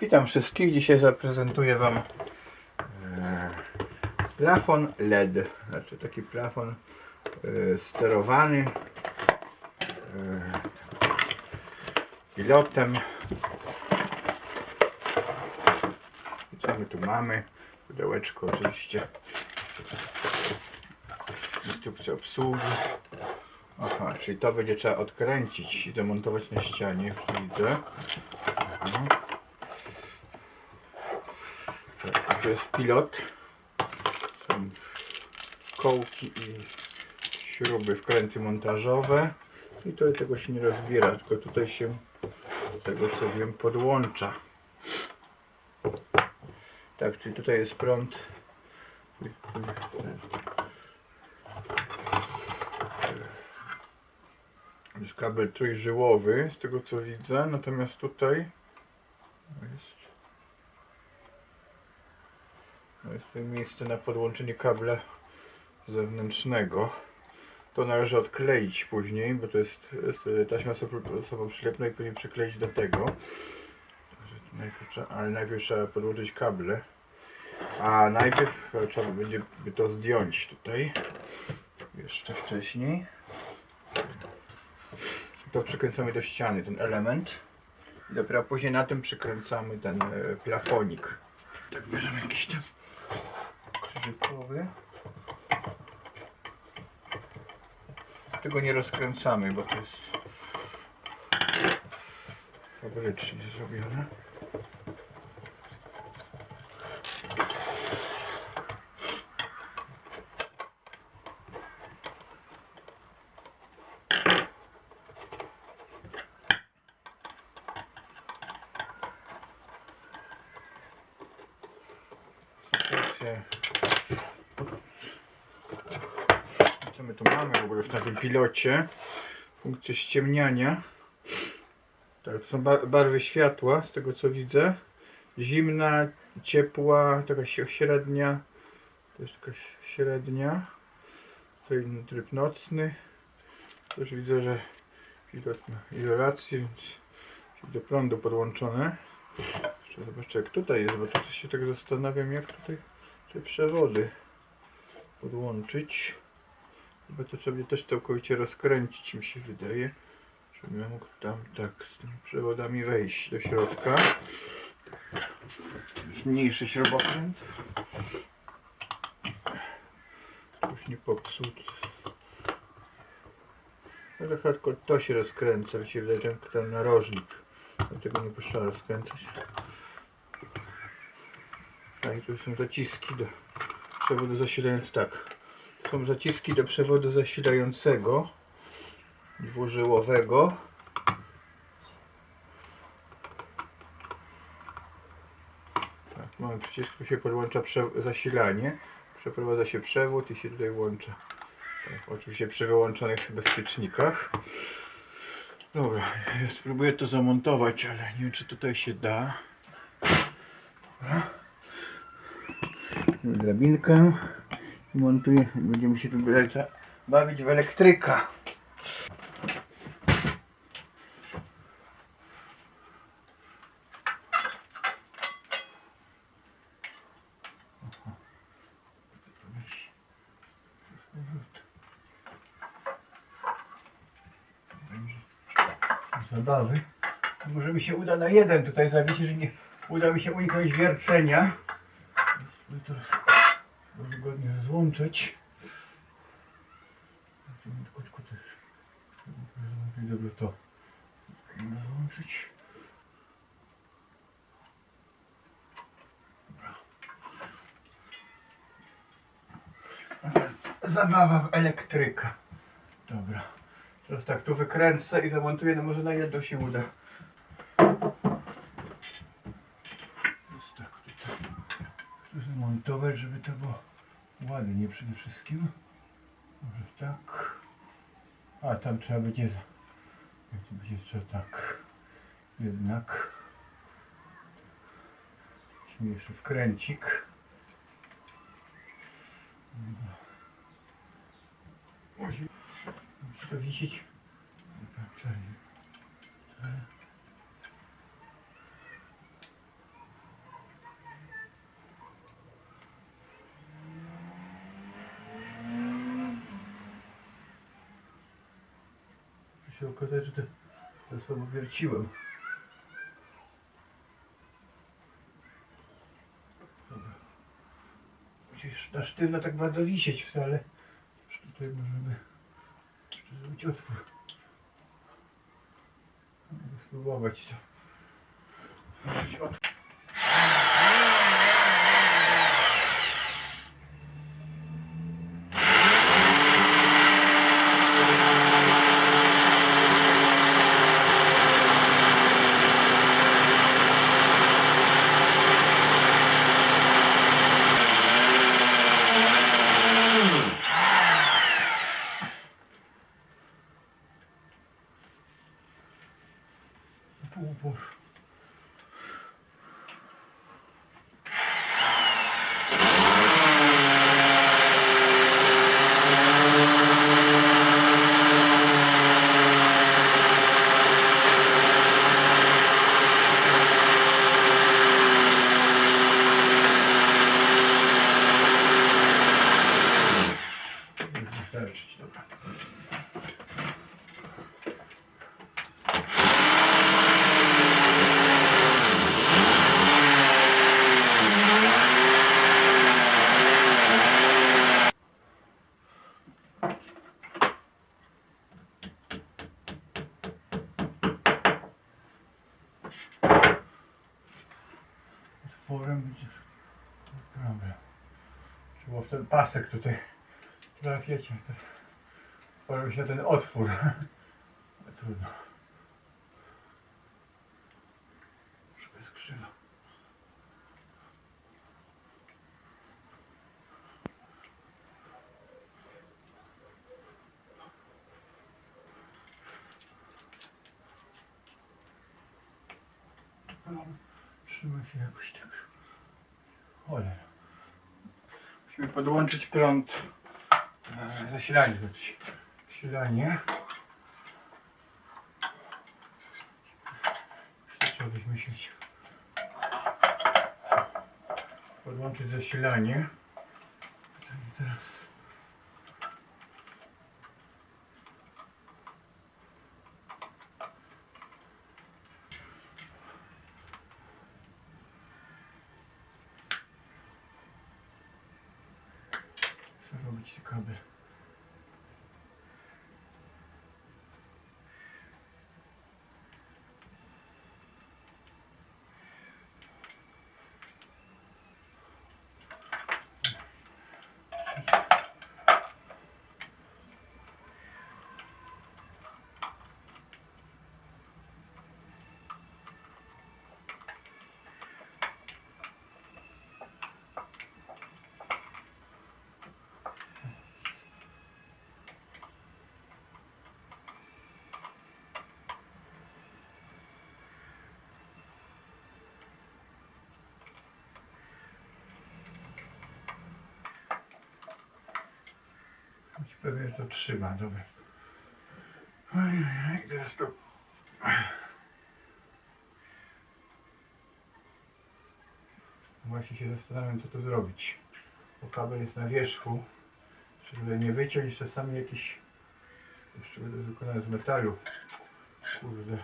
Witam wszystkich. Dzisiaj zaprezentuję Wam e, plafon LED. Znaczy taki plafon e, sterowany e, pilotem. I co my tu mamy? Pudełeczko oczywiście. Instrukcja obsługi. Aha, czyli to będzie trzeba odkręcić i demontować na ścianie, już widzę. Mhm. Tak, to jest pilot. Są kołki i śruby, wkręty montażowe. I to tego się nie rozbiera, tylko tutaj się z tego co wiem podłącza. Tak, czyli tutaj jest prąd. Jest kabel trójżyłowy, z tego co widzę, natomiast tutaj jest, no jest tutaj miejsce na podłączenie kabla zewnętrznego. To należy odkleić później, bo to jest, jest taśma samoprzylepna i później przykleić do tego. Najpierw trzeba, ale najpierw trzeba podłożyć kable. A najpierw trzeba będzie to zdjąć tutaj. Jeszcze wcześniej to przykręcamy do ściany ten element i dopiero później na tym przykręcamy ten e, plafonik. Tak bierzemy jakiś tam krzyżykowy. Tego nie rozkręcamy, bo to jest fabrycznie zrobione. Co my tu mamy w ogóle w tym pilocie? Funkcję ściemniania. Tak, to są ba- barwy światła, z tego co widzę. Zimna, ciepła, taka średnia. To jest taka średnia. Tutaj tryb nocny. Też widzę, że pilot ma izolację, więc do prądu podłączone. Jeszcze zobaczę jak tutaj jest, bo coś się tak zastanawiam jak tutaj te przewody podłączyć. Chyba to trzeba też całkowicie rozkręcić mi się wydaje. Żebym mógł tam tak z tymi przewodami wejść do środka. Już mniejszy śrubokręt. Już nie popsuty. Ale tylko to się rozkręca, mi się wydaje ten, narożnik. Dlatego nie trzeba rozkręcać. I tu są zaciski do przewodu zasilającego. Tak. Są zaciski do przewodu zasilającego dwużyłowego. Tak, mamy przycisk, tu się podłącza zasilanie. Przeprowadza się przewód i się tutaj włącza. Tak, oczywiście przy wyłączonych bezpiecznikach. Dobra, ja spróbuję to zamontować, ale nie wiem czy tutaj się da. Dobra. Drabinkę i montuję. Będziemy się tu bawić w elektryka. Zabawy. Może mi się uda na jeden tutaj zawiesić, że nie uda mi się uniknąć wiercenia. Spróbuję to roz, rozgodnie rozłączyć. Tylko, tylko też. Dobrze to rozłączyć. Dobra. Zabawa w elektryka. Dobra. Teraz tak, tu wykręcę i zamontuję, no może na jedno się uda. Jest tak, tutaj. Tu zamontować, żeby to było ładnie przede wszystkim. Może tak. A tam trzeba będzie, to będzie tak. Jednak. Śmieszny wkręcik. Musi to wisieć. Tak. się okazać, że to za słabo wierciłem. Musisz na sztywno tak bardzo wisieć wcale. Już tutaj możemy jeszcze zrobić otwór. Spróbować to. Zrobić otwór. Problem. Trzeba w ten pasek tutaj trafiać. Otworzył się ten otwór. Trudno. Troszkę jest. No, Trzyma się jakoś tak. Cholera. Musimy podłączyć prąd. E, Zasilanie. Zasilanie. Trzeba wyśmieszyć. Podłączyć zasilanie. Pytanie teraz. Co robić pewnie, to trzyma, dobra. Ojej, teraz to... Właśnie się zastanawiam, co tu zrobić. Bo kabel jest na wierzchu. Żeby nie wyciąć czasami jakiś... Jeszcze będę wykonany z metalu. Kurde.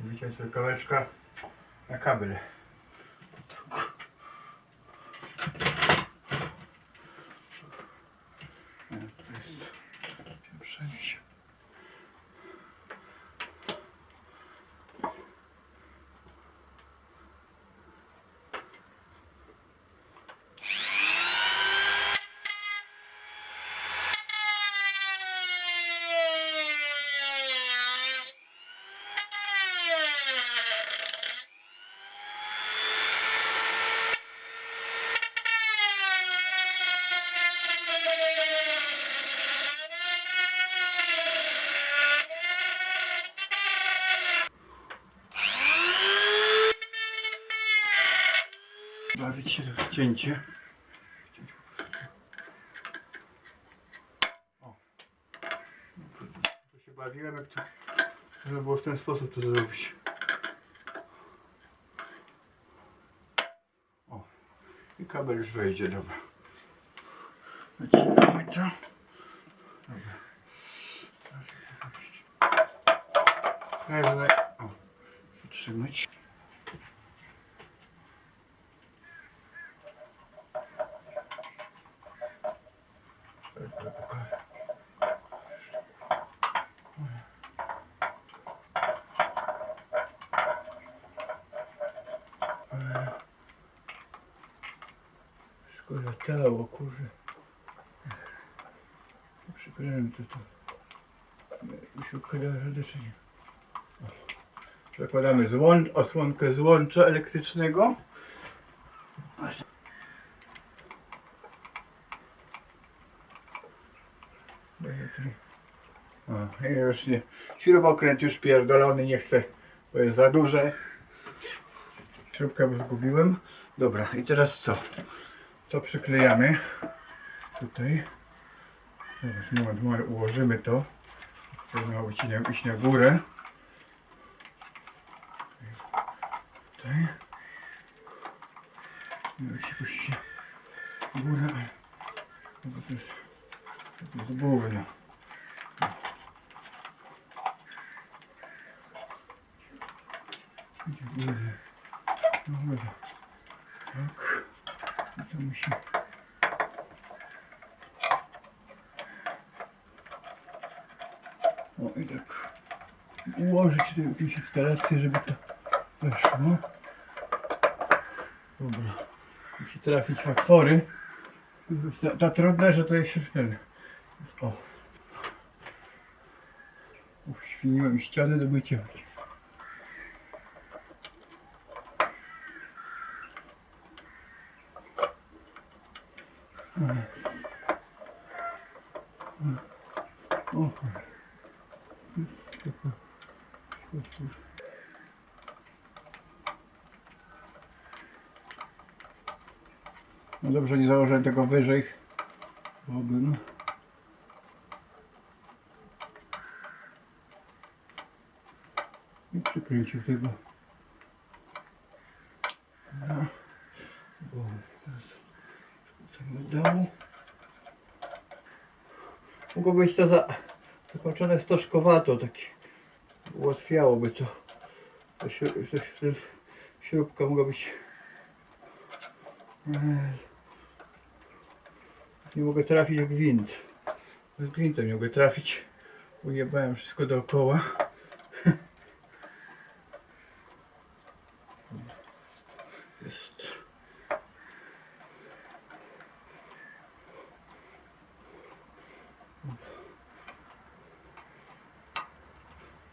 Wyciąć sobie kawałeczka na kabel. Nie, to jest pieprzenie się. Bawić się w cięcie. O. To się bawiłem, jak to żeby było w ten sposób to zrobić. O. I kabel już wejdzie, dobra. Nacinamy to. pewne. O, trzymać. Wszystko latało, kurde. Przykręcę to. Śrubkę da radę czy nie? O. Zakładamy złącz, osłonkę złącza elektrycznego. O, już nie. Śrubokręt już pierdolony, nie chcę, bo jest za duże. Śrubkę zgubiłem. Dobra, i teraz co? To przyklejamy tutaj. Teraz moment, moment, ułożymy to. To miało być na, iść na górę. Tutaj. Miało się puścić na górę, ale no to jest, to jest gówno. Gdzie górę? No. Tak. To musi... O i tak ułożyć tu jakieś instalacje, żeby to weszło. Dobra. Musi trafić w otwory. Ta, ta że to jest ten. O. Uświniłem ścianę do mycia. No dobrze, nie założyłem tego wyżej. Bobyn. I przykręcił tego. Dobra. Bo teraz wrzucamy do dołu. Mogło być to za zakończone stożkowato, takie ułatwiałoby to. to, to, śrubka mogła być. Nie mogę trafić w gwint. Z gwintem nie mogę trafić. Ujebałem wszystko dookoła. Jest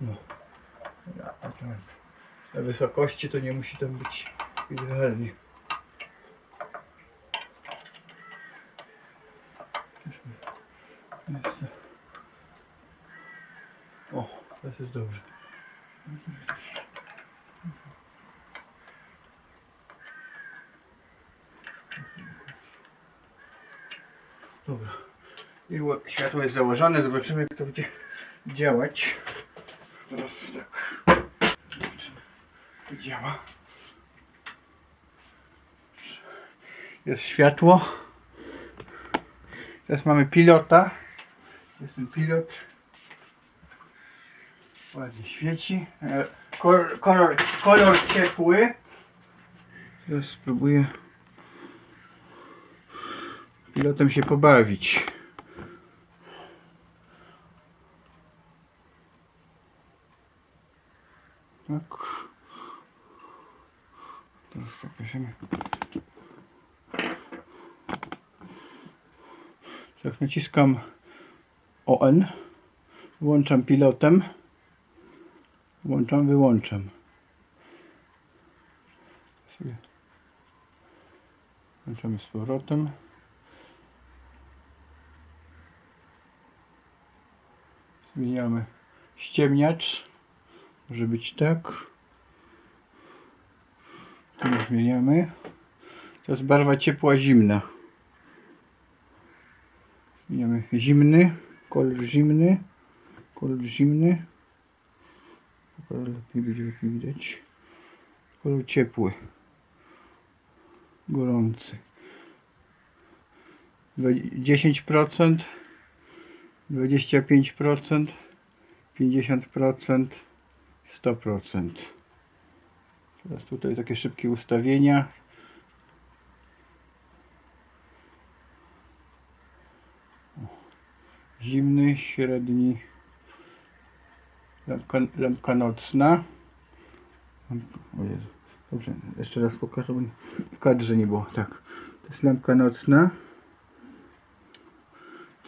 no ja, a to na wysokości to nie musi tam być idealnie. O, teraz jest dobrze. Dobra. I ło- światło jest założone, zobaczymy jak to będzie działać. Teraz tak. Działa. Jest światło. Teraz mamy pilota. Jest ten pilot. Ładnie świeci. E, Kolor, kolor, kolor ciepły. Teraz spróbuję pilotem się pobawić. Tak. Teraz tak naciskam ON, włączam pilotem, włączam, wyłączam. Włączamy z powrotem. Zmieniamy ściemniacz, może być tak. Tu zmieniamy. To jest barwa ciepła, zimna. Zmieniamy zimny, kolor zimny, kolor zimny. Kolor lepiej będzie lepiej widać. Kolor ciepły, gorący. Dwa- 10%, 25%, 50%, 100%. Teraz tutaj takie szybkie ustawienia. Zimny, średni. Lampka, lampka nocna. O Jezu. Dobrze, jeszcze raz pokażę, bo w kadrze nie było. Tak, to jest lampka nocna.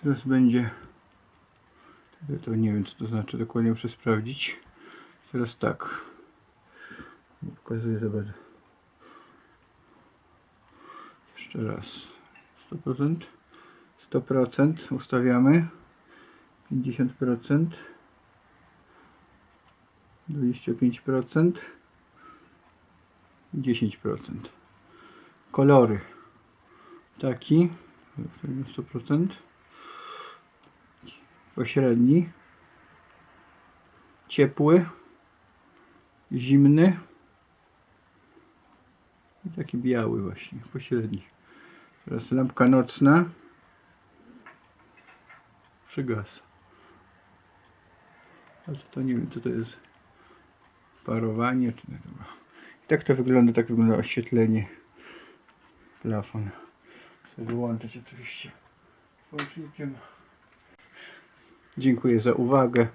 Teraz będzie. To nie wiem, co to znaczy, dokładnie muszę sprawdzić. Teraz tak. Pokazuję, zobacz. Jeszcze raz. 100%. 100% ustawiamy. 50%. 25%. 10%. Kolory. Taki. 100%. Pośredni. Ciepły. Zimny. Taki biały właśnie. Pośredni. Teraz lampka nocna. Przygasa. A to nie wiem co to jest. Parowanie czy nie chyba. I tak to wygląda, tak wygląda oświetlenie. Plafon. Chcę wyłączyć oczywiście włącznikiem. Dziękuję za uwagę.